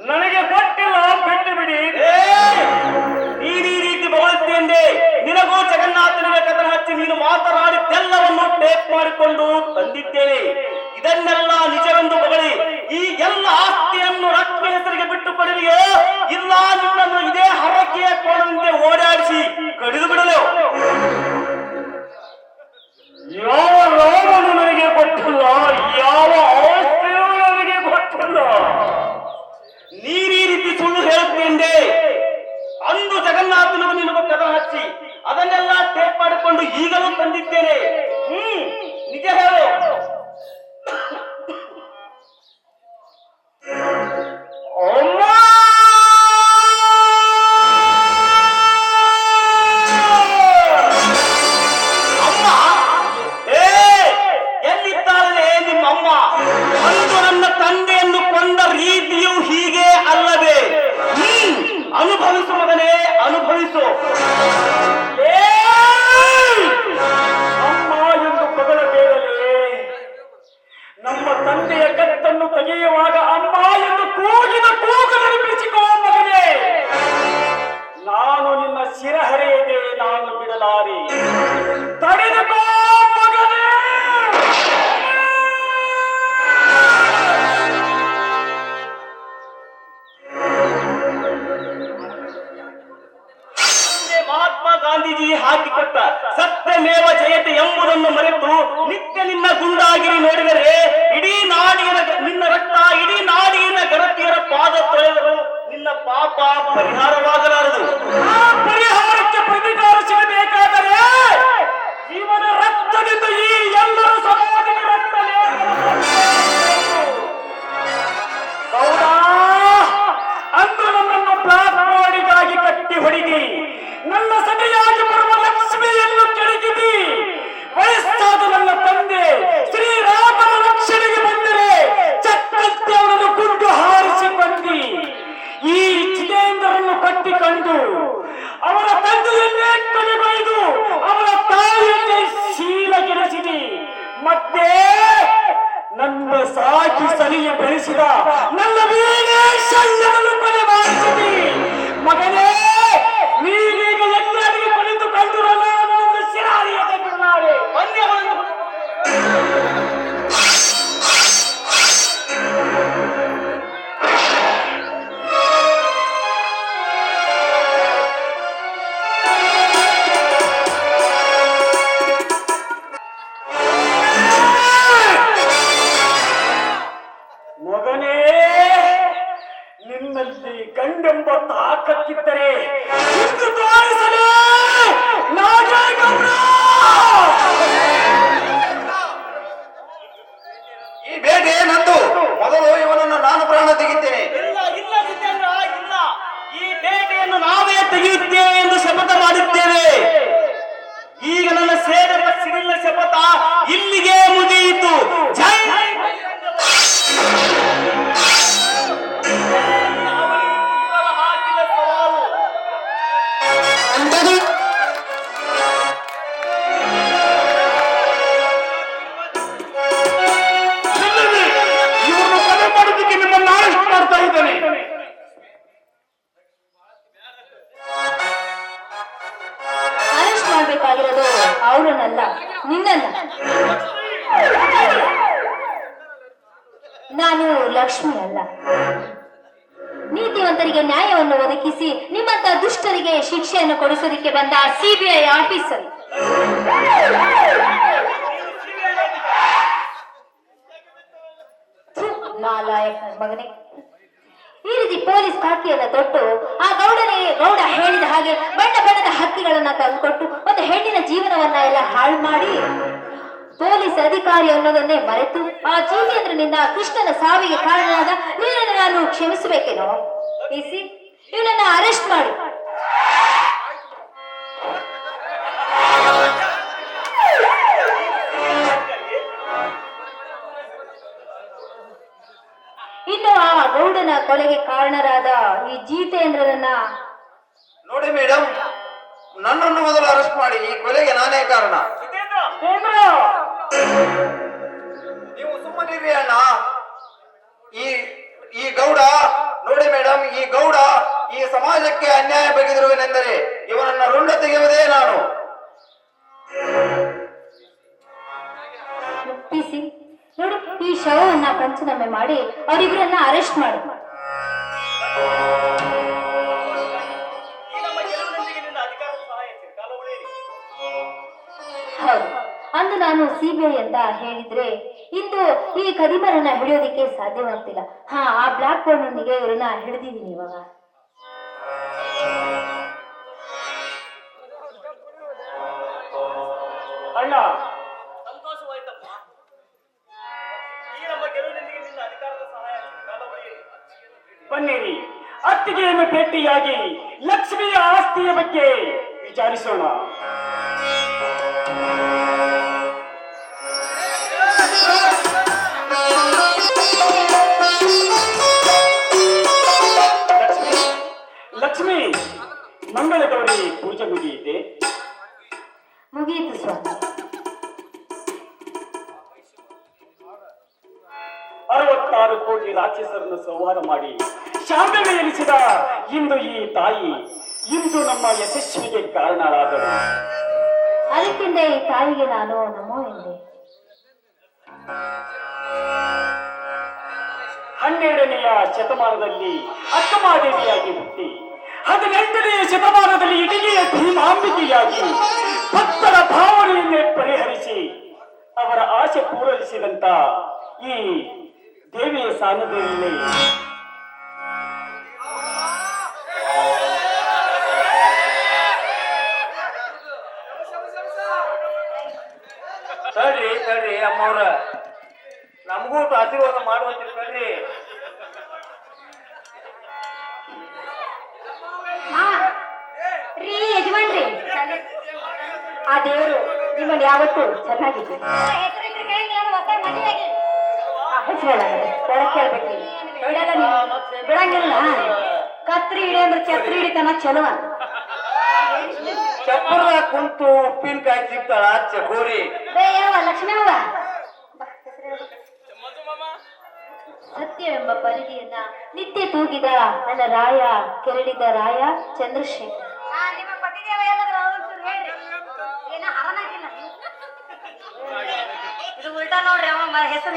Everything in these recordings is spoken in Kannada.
ನನಗೆ ಕೊಟ್ಟಿಲ್ಲ ಬಿಟ್ಟು ಬಿಡಿ. ಏ, ನೀನು ಈ ರೀತಿ ಬಗಳುತ್ತೇಂದೆ ನಿನಗೂ ಜಗನ್ನಾಥನಿಗೆ ಕಥನ ಹಚ್ಚಿ ನೀನು ಮಾತನಾಡಿದ್ದೆಲ್ಲವನ್ನು ಟೇಪ್ ಮಾಡಿಕೊಂಡು ತಂದಿದ್ದೇನೆ ಇದನ್ನೆಲ್ಲ ನಿಜವೆಂದು ಬಗಳಿ ಈ ಎಲ್ಲ ಆಸ್ತಿಯನ್ನು ರಕ್ತ ಹೆಸರಿಗೆ ಬಿಟ್ಟು ಪಡೆದಿಯೋ ಇಲ್ಲ ನಿನ್ನನ್ನು ಇದೇ ಹರಕೆಯ ಕೋಣದಂತೆ ಓಡಾಡಿಸಿ ಕಡಿದು আমি ভালো ಸಾಕಿ ಸಲಿಯ ಬೆಳೆಸಿದ. ನನ್ನ ಈ ಬೇಟೆಯನ್ನು ನಾವೇ ತೆಗೆಯುತ್ತೇವೆ ಎಂದು ಶಪಥ ಮಾಡುತ್ತೇವೆ ಈಗ ನನ್ನ ಸೇವಕ ಸಿಡಿಲ ಶಪಥ ಇಲ್ಲಿಗೆ ಮುಗಿಯಿತು. ಜೈ ಮಾಡ್ಬೇಕಾಗಿರೋದು ಅವರನ್ನಲ್ಲ, ನಿನ್ನನ್ನ. ನಾನು ಲಕ್ಷ್ಮಿ ಅಲ್ಲ. ನೀತಿವಂತರಿಗೆ ನ್ಯಾಯವನ್ನು ಒದಗಿಸಿ ನಿಮ್ಮಂತ ದುಷ್ಟರಿಗೆ ಶಿಕ್ಷೆಯನ್ನು ಕೊಡಿಸೋದಕ್ಕೆ ಬಂದ ಸಿಬಿಐ ಆಫೀಸರ್ ನಾಲಾಯಕ ಮಗನೇ. ಈ ರೀತಿ ಪೊಲೀಸ್ ಕಾಕಿಯನ್ನು ತೊಟ್ಟು ಆ ಗೌಡನೇ ಗೌಡ ಹೇಳಿದ ಹಾಗೆ ಬಣ್ಣ ಬಣ್ಣದ ಹಕ್ಕಿಗಳನ್ನ ತಂದುಕೊಟ್ಟು ಒಂದು ಹೆಣ್ಣಿನ ಜೀವನವನ್ನ ಎಲ್ಲ ಹಾಳು ಮಾಡಿ ಪೊಲೀಸ್ ಅಧಿಕಾರಿ ಅನ್ನೋದನ್ನೇ ಮರೆತು ಆ ಜೀವೇಂದ್ರನಿಂದ ಕೃಷ್ಣನ ಸಾವಿಗೆ ಕಾರಣನಾದ ನೀನನ್ನು ನಾನು ಕ್ಷಮಿಸಬೇಕೇನೋ? ಇಸಿ ಇವನನ್ನ ಅರೆಸ್ಟ್ ಮಾಡಿ. ಕೊಲೆಗೆ ಕಾರಣರಾದ ಈ ಜೀತೇಂದ್ರನನ್ನ ನೋಡಿ ಮೇಡಮ್ ನನ್ನನ್ನು ಮೊದಲು ಅರೆಸ್ಟ್ ಮಾಡಿ ಈ ಕೊಲೆಗೆ ನಾನೇ ಕಾರಣ. ಜಿತೇಂದ್ರ! ನೀವು ಸುಮ್ಮನಿರಿ ಅಣ್ಣ. ಈ ಈ ಗೌಡ ನೋಡಿ ಮೇಡಮ್ ಈ ಗೌಡ ಈ ಸಮಾಜಕ್ಕೆ ಅನ್ಯಾಯ ಬಗೆದಿರುವನೆಂದರೆ ಇವನನ್ನ ರುಂಡ ತೆಗೆಯುವುದೇ ನಾನು. ನೋಡಿ ಈ ಶವವನ್ನ ಪಂಚನಾಮೆ ಮಾಡಿ ಅವರಿಬ್ಬರನ್ನ ಅರೆಸ್ಟ್ ಮಾಡಿ. ಹೌದು. ಅಂದು ನಾನು ಸಿಬಿಐ ಅಂತ ಹೇಳಿದ್ರೆ ಇಂದು ಈ ಕದಿಮರನ್ನ ಹಿಡಿಯೋದಿಕ್ಕೆ ಸಾಧ್ಯವಾಗ್ತಿಲ್ಲ. ಹಾ, ಆ ಬ್ಲಾಕ್ ಬೋರ್ಡ್ನೊಂದಿಗೆ ಇವ್ರನ್ನ ಹಿಡಿದಿದ್ದೀನಿ ಇವಾಗ. ಅಣ್ಣ ಅತ್ತಿಗೆಯನ್ನು ಭೇಟಿಯಾಗಿ ಲಕ್ಷ್ಮಿಯ ಆಸ್ತಿಯ ಬಗ್ಗೆ ವಿಚಾರಿಸೋಣ. ಲಕ್ಷ್ಮಿ ಲಕ್ಷ್ಮಿ ಮಂಗಳಗೌರಿ ಪೂಜೆ ಮುಗಿಯಿದೆ ಮುಗಿಯಿತು ಸ್ವಾಮಿ. ಅರವತ್ತಾರು ಕೋಟಿ ರಾಕ್ಷಸರನ್ನು ಸಂಹಾರ ಮಾಡಿ ಶಾಂತನೆ ಎನಿಸಿದ ಇಂದು ಈ ತಾಯಿ ಇಂದು ನಮ್ಮ ಯಶಸ್ವಿಗೆ ಕಾರಣರಾದರು. ಅದಕ್ಕಿಂತ ಈ ತಾಯಿಗೆ ನಾನು ನಮೋ ಎಂದೆ. ಹನ್ನೆರಡನೆಯ ಶತಮಾನದಲ್ಲಿ ಅಕ್ಕಮಾದೇವಿಯಾಗಿ ಹುಟ್ಟಿ ಹದಿನೆಂಟನೆಯ ಶತಮಾನದಲ್ಲಿ ಇಟಗಿಯ ಭೀಮಾಂಬಿಕೆಯಾಗಿ ಭಕ್ತರ ಭಾವನೆಯನ್ನೇ ಪರಿಹರಿಸಿ ಅವರ ಆಸೆ ಪೂರೈಸಿದಂತ ಈ ದೇವಿಯ ಸಾನ್ನಿಧ್ಯದಲ್ಲಿ ತಡ್ರಿ ಅಮ್ಮವ್ರ. ನಮಗೂ ಆಶೀರ್ವಾದ ಮಾಡುವಂತಿರ್ತಾರ್ರಿ ರೀ ಯಜಮಾನ್ರಿ. ಆ ದೇವರು ನಿಮ್ಮನ್ನು ಯಾವತ್ತೂ ಚೆನ್ನಾಗಿದೆ ಬಿಡಂಗಿಲ್ಲ. ಕತ್ರಿ ಹಿಡಿಯಂದ್ರೆ ಛತ್ರಿ ಹಿಡಿತಾನ ಚಲೋ ಚಪ್ಪರದ ಕುಂತು ಉಪ್ಪಿನಕಾಯಿ ಸಿಗ್ತಾಳ ಚಕೋರಿ ಯಾವ ಲಕ್ಷ್ಮಣವ ಸತ್ಯವೆಂಬ ಪರಿಧಿಯನ್ನ ನಿತ್ಯ ತೂಗಿದ ನನ್ನ ರಾಯ ಕೆರಳಿದ ರಾಯ ಚಂದ್ರಶೇಖರ್. ಉಲ್ಟಾ ನೋಡ್ರಿ ಅವ ಹೆಸರು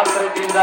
ಇಲ್ಲಿಯವರೆಗೆ ಶಾಂತ ರೀತಿಯಿಂದ